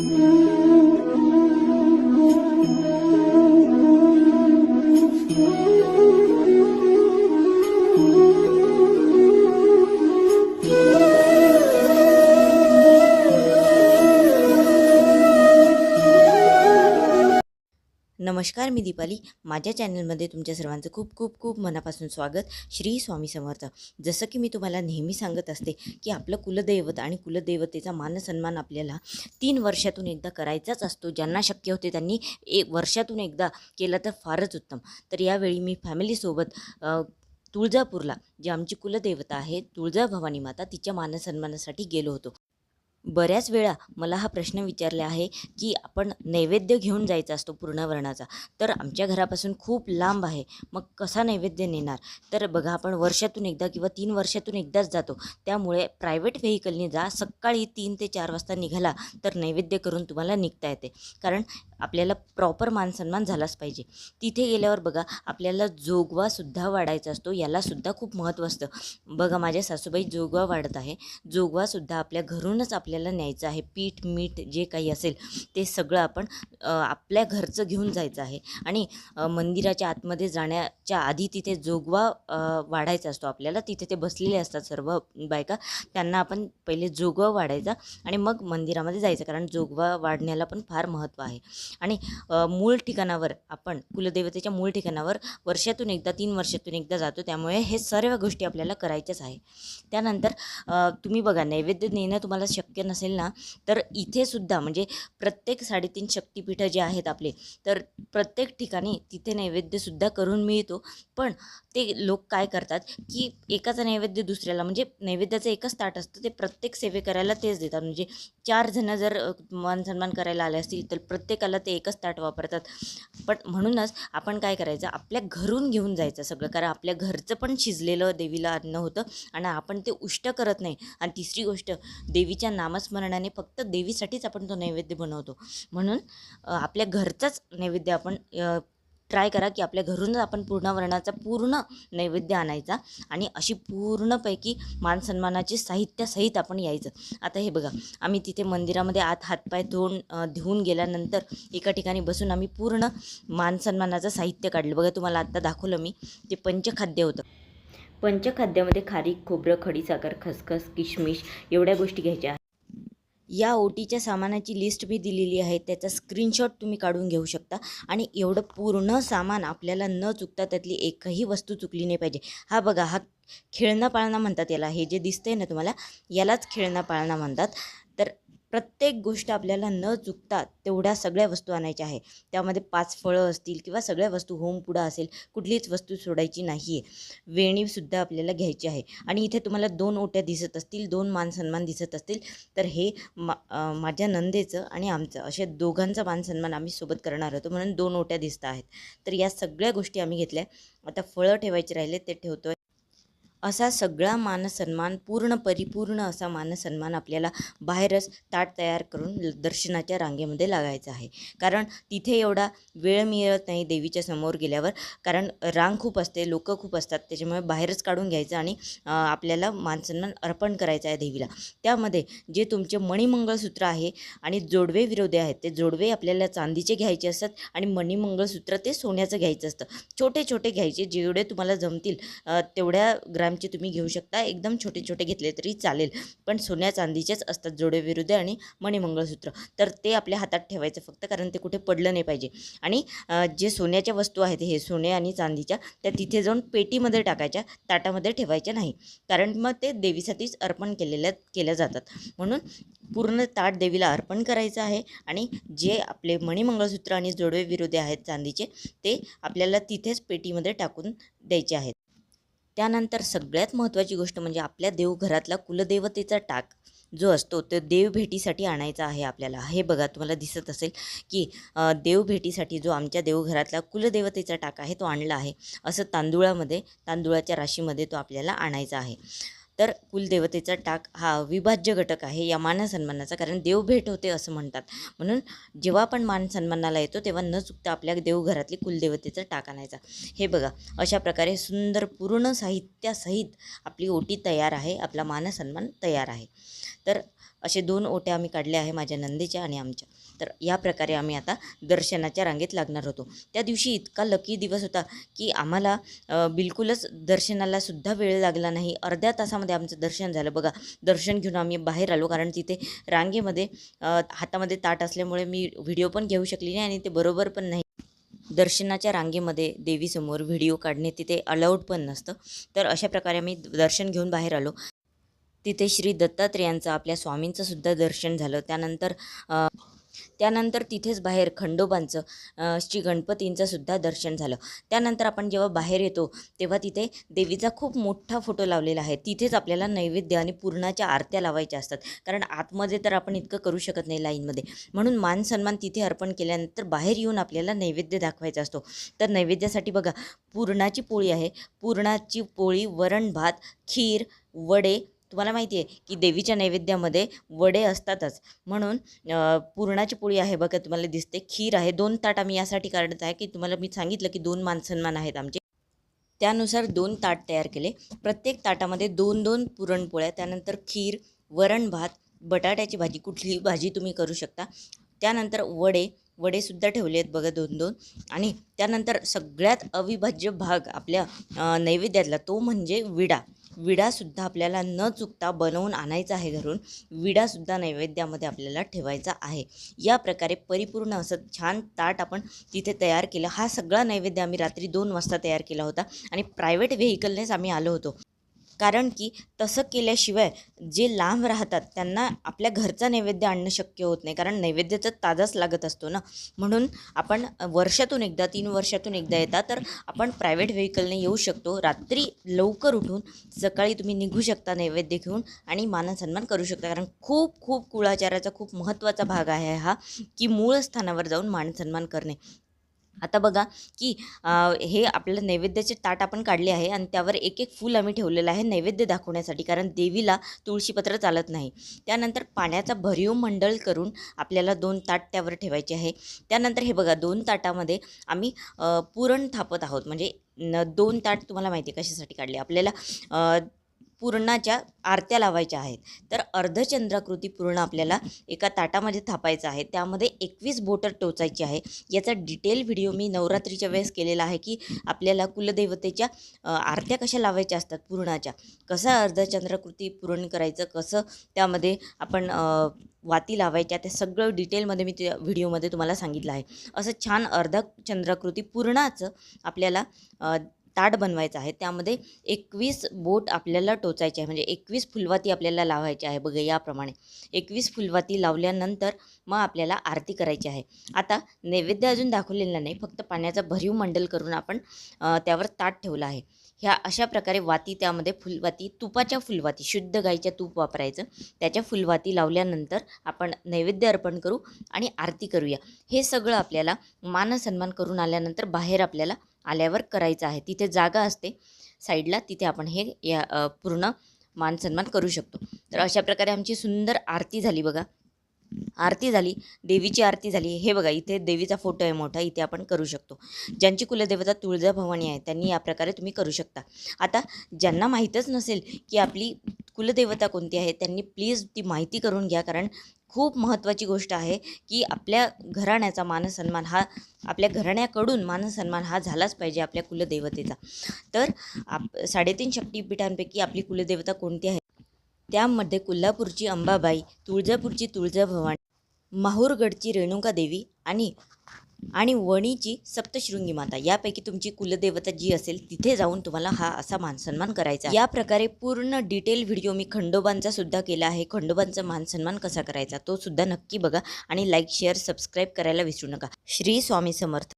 Mm-hmm. नमस्कार मी दीपाली. माझ्या चॅनलमध्ये तुमच्या सर्वांचं खूप खूप खूप मनापासून स्वागत. श्री स्वामी समर्थ. जसं की मी तुम्हाला नेहमी सांगत असते की आपलं कुलदैवत आणि कुलदैवतेचा मानसन्मान आपल्याला तीन वर्षातून एकदा करायचाच असतो. ज्यांना शक्य होते त्यांनी एक वर्षातून एकदा केला तर फारच उत्तम. तर यावेळी मी फॅमिलीसोबत तुळजापूरला जी आमची कुलदेवता आहे तुळजाभवानी माता तिच्या मानसन्मानासाठी गेलो होतो. बऱ्याच वेळा मला हा प्रश्न विचारला आहे की आपण नैवेद्य घेऊन जायचा असतो पूर्ण वर्णाचा तर आमच्या घरापासून खूप लांब आहे मग कसा नैवेद्य नेणार? तर बघा आपण वर्षातून एकदा किंवा तीन वर्षातून एकदाच जातो त्यामुळे प्रायव्हेट व्हेकलने जा सकाळी तीन ते चार वाजता निघाला तर नैवेद्य करून तुम्हाला निघता येते. कारण आपल्याला प्रॉपर मानसन्मान झालाच पाहिजे. तिथे गेल्यावर बघा आपल्याला जोगवासुद्धा वाढायचा असतो यालासुद्धा खूप महत्त्व असतं. बघा माझ्या सासूबाई जोगवा वाढत आहे. जोगवासुद्धा आपल्या घरूनच आपल्याला न्यायचं आहे. पीठ मीठ जे काही असेल ते सगळं आपण आपल्या घरचं घेऊन जायचं आहे. आणि मंदिराच्या आतमध्ये जाण्याच्या आधी तिथे जोगवा वाढायचा असतो. आपल्याला तिथे ते बसलेले असतात सर्व बायका. त्यांना आपण पहिले जोगवा वाढायचा आणि मग मंदिरामध्ये जायचं. कारण जोगवा वाढण्याला पण फार महत्त्व आहे. आणि मूळ ठिकाणावर आपण कुलदेवतेच्या मूळ ठिकाणावर वर्षातून एकदा तीन वर्षातून एकदा जातो. त्यामुळे हे सर्व गोष्टी आपल्याला करायच्याच आहे. त्यानंतर तुम्ही बघा नैवेद्य नेणं तुम्हाला शक्य नसेल ना तर इथे सुद्धा म्हणजे प्रत्येक साडेतीन शक्तिपीठं जे आहेत आपले तर प्रत्येक ठिकाणी तिथे नैवेद्यसुद्धा करून मिळतो. पण ते लोक काय करतात की एकाचं नैवेद्य दुसऱ्याला म्हणजे नैवेद्याचं एकच ताट असतं ते प्रत्येक सेवे करायला तेच देतात. म्हणजे चार जणं जर मान सन्मान करायला आले असतील तर प्रत्येकाला ते एकच ताट वापरतात. पण म्हणूनच आपण काय करायचं आपल्या घरून घेऊन जायचं सगळं. कारण आपल्या घरचं पण शिजलेलं देवीला अन्न होतं आणि आपण ते उष्ट करत नाही. आणि तिसरी गोष्ट देवीच्या नामस्मरणाने फक्त देवीसाठीच आपण तो नैवेद्य बनवतो. म्हणून आपल्या घरचाच नैवेद्य आपण ट्राय करा की आपल्या घरूनच आपण पूर्ण वर्णाचा पूर्ण नैवेद्य आणायचा आणि अशी पूर्णपैकी मानसन्मानाची साहित्यासहित आपण यायचं. आता हे बघा आम्ही तिथे मंदिरामध्ये आत हातपाय धुवून धुवून गेल्यानंतर एका ठिकाणी बसून आम्ही पूर्ण मानसन्मानाचं साहित्य काढलं. बघा तुम्हाला आत्ता दाखवलं मी ते पंचखाद्य होतं. पंचखाद्यामध्ये खारीक खोबरं खडीसाखर खसखस किशमिश एवढ्या गोष्टी घ्यायच्या. या ओटीच्या सामानाची लिस्ट मी दिलेली आहे. त्याचा स्क्रीनशॉट तुम्ही काढून घेऊ शकता. आणि एवढं पूर्ण सामान आपल्याला न चुकता त्यातली एकही वस्तू चुकली नाही पाहिजे. हा बघा हा खेळणा पाळणा म्हणतात याला. हे जे दिसतंय ना तुम्हाला यालाच खेळणा पाळणा म्हणतात. प्रत्येक गोष्ट आपल्याला न चुकता तेवढ्या सगळ्या वस्तू आणायच्या आहे. त्यामध्ये पाच फळं असतील किंवा सगळ्या वस्तू होम असेल कुठलीच वस्तू सोडायची नाही आहे वेणीसुद्धा आपल्याला घ्यायची आहे. आणि इथे तुम्हाला दोन ओट्या दिसत असतील दोन मान सन्मान दिसत असतील तर हे मा माझ्या नंदेचं आणि आमचं अशा दोघांचा मान सन्मान आम्ही सोबत करणार होतो म्हणून दोन ओट्या दिसत आहेत. तर या सगळ्या गोष्टी आम्ही घेतल्या. आता फळं ठेवायचे राहिले ते ठेवतो असा सगळा मानसन्मान पूर्ण परिपूर्ण असा मानसन्मान आपल्याला बाहेरच ताट तयार करून दर्शनाच्या रांगेमध्ये लागायचा आहे. कारण तिथे एवढा वेळ मिळत नाही देवीच्या समोर गेल्यावर. कारण रांग खूप असते लोक खूप असतात त्याच्यामुळे बाहेरच काढून घ्यायचं आणि आपल्याला मानसन्मान अर्पण करायचं आहे देवीला. त्यामध्ये जे तुमचे मणिमंगळसूत्र आहे आणि जोडवे विरोधी आहेत ते जोडवे आपल्याला चांदीचे घ्यायचे असतात आणि मणिमंगळसूत्र ते सोन्याचं घ्यायचं असतं. छोटे छोटे घ्यायचे जेवढे तुम्हाला जमतील तेवढ्या ग्रा ग्रॅमचे तुम्ही घेऊ शकता. एकदम छोटे छोटे घेतले तरी चालेल. पण सोन्या चांदीचेच असतात जोडे विरुद्ध आणि मणिमंगळसूत्र तर ते आपल्या हातात ठेवायचं फक्त कारण ते कुठे पडलं नाही पाहिजे. आणि जे सोन्याच्या वस्तू आहेत हे सोने आणि चांदीच्या त्या तिथे जाऊन पेटीमध्ये टाकायच्या ताटामध्ये ठेवायच्या नाही. कारण मग ते देवीसाठीच अर्पण केलेल्या केल्या जातात. म्हणून पूर्ण ताट देवीला अर्पण करायचं आहे आणि जे आपले मणिमंगळसूत्र आणि जोडवे विरोधी आहेत चांदीचे ते आपल्याला तिथेच पेटीमध्ये टाकून द्यायचे आहेत. त्यानंतर सगळ्यात महत्त्वाची गोष्ट म्हणजे आपल्या देवघरातला कुलदेवतेचा टाक जो असतो तो देवभेटीसाठी आणायचा आहे आपल्याला. हे बघा तुम्हाला दिसत असेल की देवभेटीसाठी जो आमच्या देवघरातला कुलदेवतेचा टाक आहे तो आणला आहे. असं तांदुळामध्ये तांदुळाच्या राशीमध्ये तो आपल्याला आणायचा आहे. तर कुलदेवतेचा टाक हा अविभाज्य घटक आहे या मानसन्मानाचा कारण देव भेट होते असं म्हणतात. म्हणून जेव्हा आपण मानसन्मानाला येतो तेव्हा न चुकता आपल्या देवघरातली कुलदेवतेचा टाक आणायचा. हे बघा अशा प्रकारे सुंदर पूर्ण साहित्यासहित आपली ओटी तयार आहे आपला मानसन्मान तयार आहे. तर असे दोन ओट्या आम्ही काढल्या आहे माझ्या नंदेच्या आणि आमच्या. तर या प्रकारे आम्ही आता दर्शनाच्या रांगेत लागणार होतो. त्या दिवशी इतका लकी दिवस होता की आम्हाला बिलकुलच दर्शनाला सुद्धा वेळ लागला नाही. अर्ध्या तासामध्ये आमचं दर्शन झालं. बघा दर्शन घेऊन आम्ही बाहेर आलो कारण तिथे रांगेमध्ये हातामध्ये ताट असल्यामुळे मी व्हिडिओ पण घेऊ शकली नाही आणि ते बरोबर पण नाही. दर्शनाच्या रांगेमध्ये देवीसमोर व्हिडिओ काढणे तिथे अलाउड पण नसतं. तर अशा प्रकारे आम्ही दर्शन घेऊन बाहेर आलो. तिथे श्री दत्तात्रेयांचं आपल्या स्वामींचं सुद्धा दर्शन झालं. त्यानंतर त्यानंतर तिथेच बाहेर खंडोबांचं श्री गणपतींचं सुद्धा दर्शन झालं. त्यानंतर आपण जेव्हा बाहेर येतो तेव्हा तिथे देवीचा खूप मोठा फोटो लावलेला आहे. तिथेच आपल्याला नैवेद्य आणि पूर्णाच्या आरत्या लावायच्या असतात. कारण आतमध्ये तर आपण इतकं करू शकत नाही लाईनमध्ये. म्हणून मान सन्मान तिथे अर्पण केल्यानंतर बाहेर येऊन आपल्याला नैवेद्य दाखवायचा असतो. तर नैवेद्यासाठी बघा पुरणाची पोळी आहे. पुरणाची पोळी वरण भात खीर वडे तुम्हाला माहिती आहे की देवीच्या नैवेद्यामध्ये वडे असतातच. म्हणून पुरणाची पोळी आहे बघा तुम्हाला दिसते. खीर आहे. दोन ताट आम्ही यासाठी काढत आहे की तुम्हाला मी सांगितलं की दोन मानसन्मान आहेत आमचे. त्यानुसार दोन ताट तयार केले. प्रत्येक ताटामध्ये दोन दोन पुरणपोळ्या त्यानंतर खीर वरण भात बटाट्याची भाजी कुठलीही भाजी तुम्ही करू शकता. त्यानंतर वडे वडेसुद्धा ठेवले आहेत बघा दोन दोन. आणि त्यानंतर सगळ्यात अविभाज्य भाग आपल्या नैवेद्यातला तो म्हणजे विडा. विडासुद्धा आपल्याला न चुकता बनवून आणायचा आहे घरून. विडासुद्धा नैवेद्यामध्ये आपल्याला ठेवायचा आहे. या प्रकारे परिपूर्ण असं छान ताट आपण तिथे तयार केलं. हा सगळा नैवेद्य आम्ही रात्री दोन वाजता तयार केला होता. आणि प्रायव्हेट व्हेकलनेच आम्ही आलो होतो. कारण की तसं केल्याशिवाय जे लांब राहतात त्यांना आपल्या घरचा नैवेद्य आणणं शक्य होत नाही. कारण नैवेद्याचा ताजाच लागत असतो ना. म्हणून आपण वर्षातून एकदा तीन वर्षातून एकदा येता तर आपण प्रायव्हेट व्हेकलने येऊ शकतो. रात्री लवकर उठून सकाळी तुम्ही निघू शकता नैवेद्य घेऊन आणि मानसन्मान करू शकता. कारण खूप खूप कुळाचाराचा खूप महत्त्वाचा भाग आहे हा की मूळ स्थानावर जाऊन मानसन्मान करणे. आता बघा की हे आपलं नैवेद्याचे ताट आपण काढले आहे आणि त्यावर एक एक फूल आम्ही ठेवलेलं आहे नैवेद्य दाखवण्यासाठी कारण देवीला तुळशीपत्र चालत नाही. त्यानंतर पाण्याचा भरीव मंडळ करून आपल्याला दोन ताट त्यावर ठेवायचे आहे. त्यानंतर हे बघा दोन ताटामध्ये आम्ही पुरण थापत आहोत. म्हणजे न दोन ताट तुम्हाला माहिती आहे कशासाठी काढले. आपल्याला पूर्णाच्या आरत्या लावायच्या आहेत. तर अर्धचंद्राकृती पूर्ण आपल्याला एका ताटामध्ये थापायचं आहे. त्यामध्ये एकवीस बोटर टोचायची आहे. याचा डिटेल व्हिडिओ मी नवरात्रीच्या वेळेस केलेला आहे की आपल्याला कुलदैवतेच्या आरत्या कशा लावायच्या असतात पूर्णाच्या? कसं अर्धचंद्राकृती पुरण करायचं? कसं त्यामध्ये आपण वाती लावायच्या? ते सगळं डिटेलमध्ये मी त्या व्हिडिओमध्ये तुम्हाला सांगितलं आहे. असं छान अर्धचंद्राकृती पूर्णाचं आपल्याला ताट बनवायचं आहे. त्यामध्ये एकवीस बोट आपल्याला टोचायचे आहे. म्हणजे एकवीस फुलवाती आपल्याला लावायची आहे बघा याप्रमाणे. एकवीस फुलवाती लावल्यानंतर मग आपल्याला आरती करायची आहे. आता नैवेद्य अजून दाखवलेला नाही. फक्त पाण्याचा भरीव मंडल करून आपण त्यावर ताट ठेवलं आहे. ह्या अशा प्रकारे वाती त्यामध्ये फुलवाती तुपाच्या फुलवाती शुद्ध गाईच्या तूप वापरायचं. त्याच्या फुलवाती लावल्यानंतर आपण नैवेद्य अर्पण करू आणि आरती करूया. हे सगळं आपल्याला मानसन्मान करून आल्यानंतर बाहेर आपल्याला आल्यावर करायचं आहे. तिथे जागा असते. साईडला तिथे आपण हे या पूर्ण पूर्ण मानसन्मान करू शकतो. तर अशा प्रकारे आमची सुंदर आरती झाली बघा. आरती झाली. देवीची आरती झाली. हे बघा इथे देवीचा फोटो आहे मोठा. इथे आपण करू शकतो. ज्यांची कुलदेवता तुळजाभवानी आहे त्यांनी या प्रकारे तुम्ही करू शकता. आता ज्यांना माहीतच नसेल की आपली कुलदेवता कोणती आहे त्यांनी प्लीज ती माहिती करून घ्या. कारण खूप महत्त्वाची गोष्ट आहे की आपल्या घराण्याचा मानसन्मान हा आपल्या घराण्याकडून मानसन्मान हा झालाच पाहिजे आपल्या कुलदेवतेचा. तर आप साडेतीन शक्तीपीठांपैकी आपली कुलदेवता कोणती आहे त्यामध्ये कोल्हापूरची अंबाबाई तुळजापूरची तुळजाभवानी माहूरगडची रेणुका देवी आणि आणि वणीची सप्तशृंगी माता. यापैकी तुमची कुलदेवता जी असेल तिथे जाऊन तुम्हाला हा असा मानसन्मान करायचा या प्रकारे पूर्ण डिटेल व्हिडिओ मी खंडोबांचा सुद्धा केला आहे. खंडोबांचा मानसन्मान कसा करायचा तो सुद्धा नक्की बघा आणि लाईक शेअर सबस्क्राईब करायला विसरू नका. श्री स्वामी समर्थ.